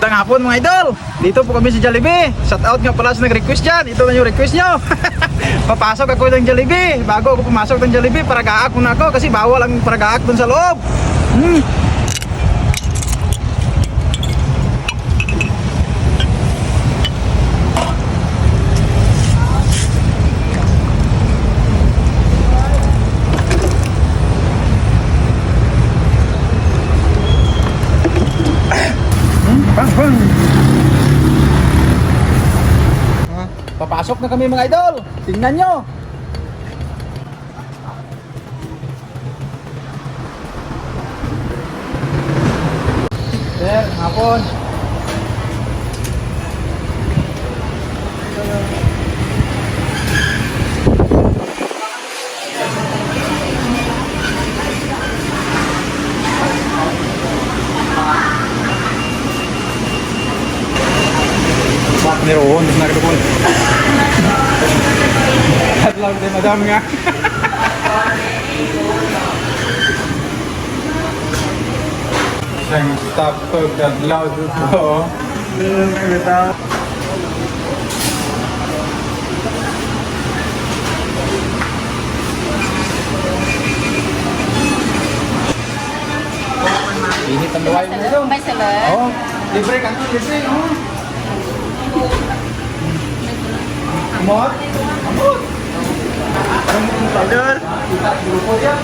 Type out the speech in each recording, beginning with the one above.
Tang hapon mga idol, dito po kami sa Jollibee. Shout out nga pala sa nag-request dyan. Ito na yung request nyo. Papasok ako ng Jollibee. Bago ako pumasok ng Jollibee, paragaak muna ako kasi bawal ang paragaak dun sa loob. Hmm. Papasok na kami mga idol. Tingnan nyo. Sir, hapon. Madam nga. Sang stop to kadlaw dito. Init ang luway mo ito. May salad. Oh, libre ka libre, oh. Amot? Amot? Yan.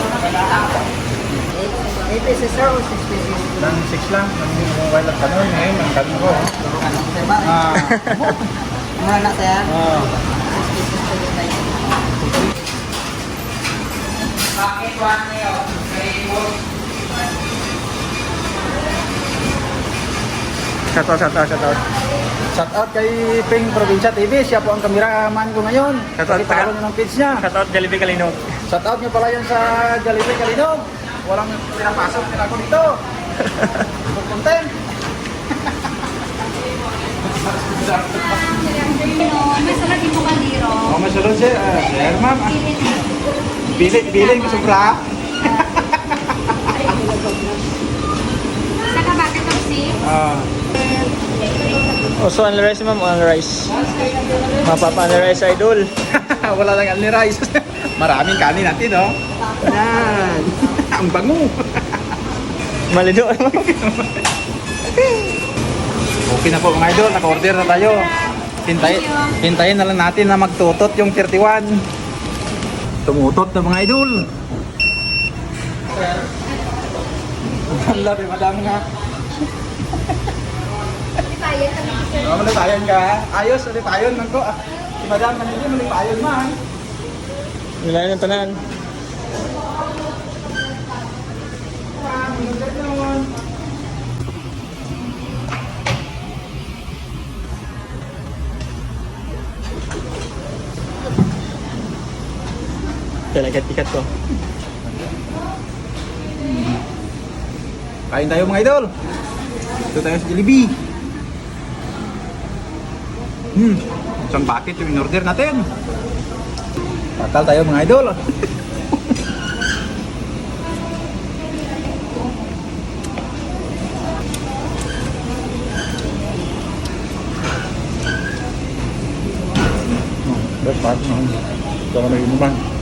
Eight pieces sir o six pieces? Nang 6 lang. Nang mobile at kanon. Ngayon, ang kanon ko. Ah. Mura na sir. Ah. Six the Bakit one ngayon? Shout out, shout out, shout out. Shout out kay Ping Provincia TV. Siya po ang kameraman ko ngayon. Shout out, Pakipalo niyo ng page niya. Shoutout Jollibee Kalinog. Shout out niyo pala yan sa Jollibee Kalinog. Walang pinapasok nila ako dito. Good content. May salat yung kaldero. Oh, masulod sir. Uh, sir, ma'am. bilin ko sobra. Also, only rice ma'am, only rice. Mapapa only rice idol. Wala lang only rice. Maraming kanin natin, no? Yan. Ang bango. Malido. Okay na po mga idol, naka-order na tayo. Hintay, hintayin na lang natin na magtutot yung 31. Tumutot na mga idol. Ang labi, madam nga. Oh, malipayon ka. Ayos, malipayon man ko. Ah, Si madam kanina, malipayon man. Nilayan ng tanan. Talagat-ikat ko. Kain tayo mga idol. Ito tayo sa Jollibee. Hmm, isang bucket yung in-order natin. Takal tayo mga idol. Best part no. Ito na inuman.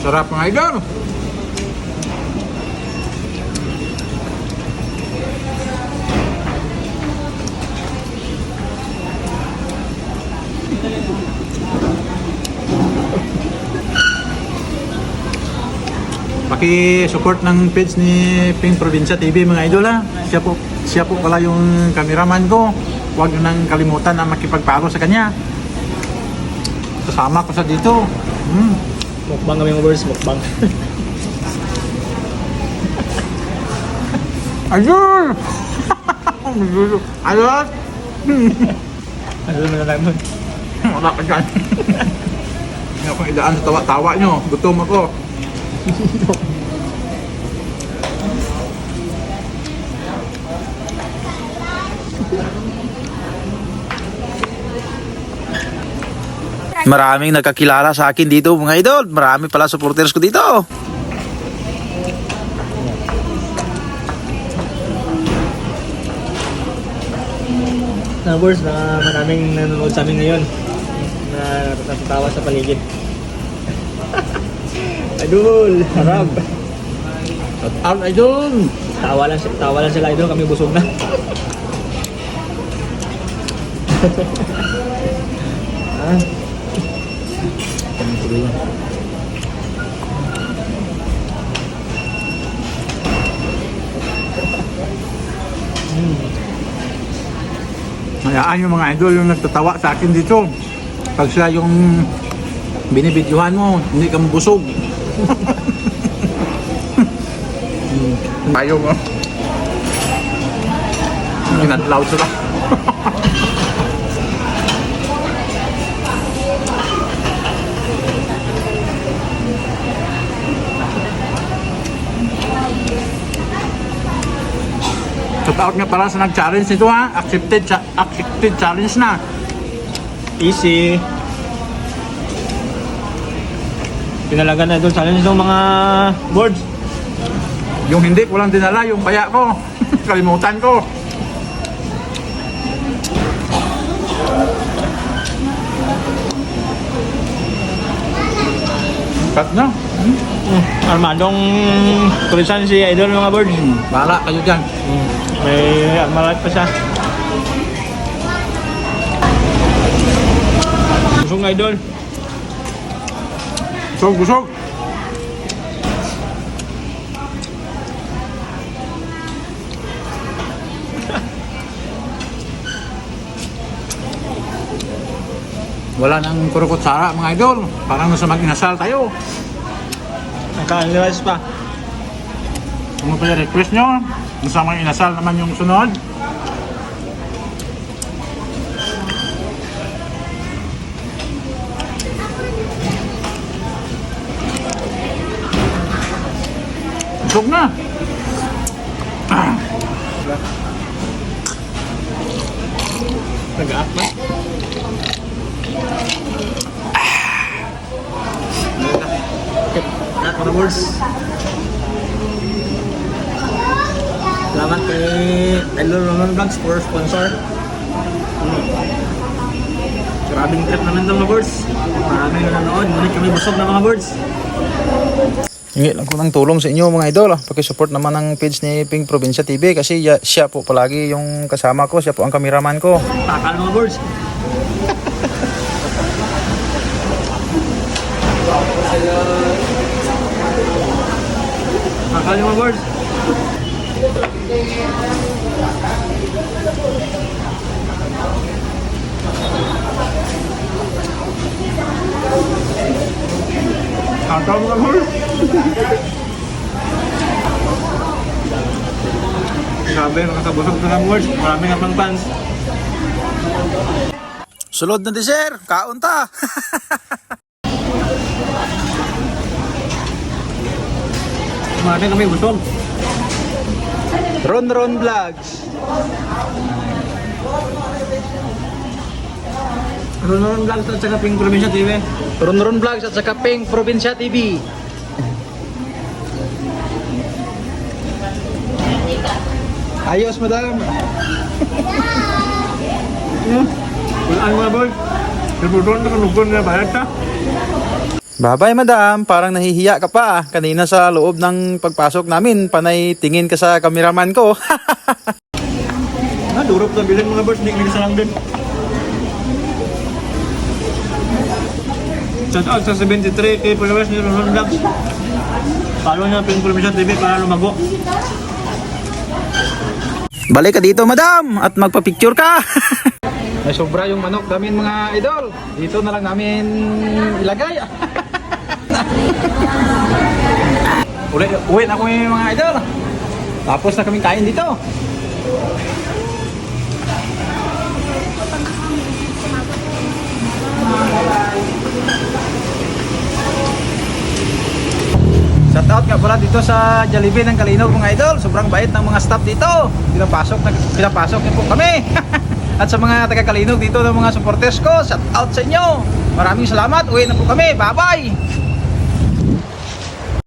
Masarap mga idol. Paki-support ng page ni Pink Provincia TV mga idol ha. Siya po, siya po pala yung cameraman ko. Huwag nang kalimutan na makipagpalo sa kanya. Kasama ko sa dito. Hmm. Mukbang kami mga boys, mukbang. Ayun! Ayun! Naman na mo? Wala ka dyan. Hindi ako idaan sa tawa-tawa nyo. Gutom ako. Maraming nagkakilala sa akin dito mga idol. Marami pala supporters ko dito. Na boss, na maraming nanonood sa amin ngayon. Na natatawa sa paligid. Idol, harap. Shout out idol. Tawa lang, si- tawa lang sila idol, kami busog na. ah, Hayaan yung mga idol yung nagtatawa sa akin dito. Pag siya yung binibidyohan mo, hindi ka mabusog. Tayo mo. Inadlaw sila. out nga pala sa nag-challenge nito ha. Accepted, cha- accepted challenge na. easy. Pinalagan na idol, challenge ng mga boards. Yung hindi ko lang dinala, yung kaya ko. Kalimutan ko. Cut na. Hmm, armadong tulisan si idol mga boards. Bahala kayo dyan. Hmm, may armalite pa siya. Busog nga idol. Busog, busog. Wala nang kurukot sara mga idol. Parang nasa mag-inasal tayo. Naka-analyze pa. Kung pa yung request nyo, nasa mga inasal naman yung sunod. Busog na. Nag-aak ba? Okay, lahat mga boards. Salamat kay Idol Roman Vlogs for sponsor. Hmm. Grabing trip naman ito mga boards. Maraming nanonood. Ngunit kami busog na mga boards. Hingi lang ko ng tulong sa inyo mga idol. ah. Pakisupport naman ng page ni Pink Provincia TV kasi ya- siya po palagi yung kasama ko. Siya po ang kameraman ko. Takal mga boards. Takal mga boards. Mga boys. Grabe, makakabusog na ng boards. Marami nga fans. Sulod na dessert. Kaon ta. Marami kami busog. Ron Ron Vlogs. Ronon Vlogs at saka Pink Provincia TV. Ron Ron Vlogs at saka Pink Provincia TV. Ayos, madam. Wala ang mga boards. Reputol na kanugod na bayad ka. Babay, madam. Parang nahihiya ka pa. Kanina sa loob ng pagpasok namin, panay tingin ka sa kameraman ko. Ah, durop na bilhin mga boards. Hindi ka lang din. Shout out sa 73 kay followers ni Ronon Vlogs. Follow niya Provincia TV para lumago. Balik ka dito, madam, at magpa-picture ka. May sobra yung manok namin mga idol. Dito na lang namin ilagay. Uli, uwi na kami mga idol. Tapos na kaming kain dito. Shout out nga pala dito sa Jollibee ng Kalinaw mga idol. Sobrang bait ng mga staff dito. Pinapasok na pinapasok niyo po kami. At sa mga taga-Kalinog dito ng mga supporters ko, shout out sa inyo. Maraming salamat. Uwi na po kami. Bye-bye.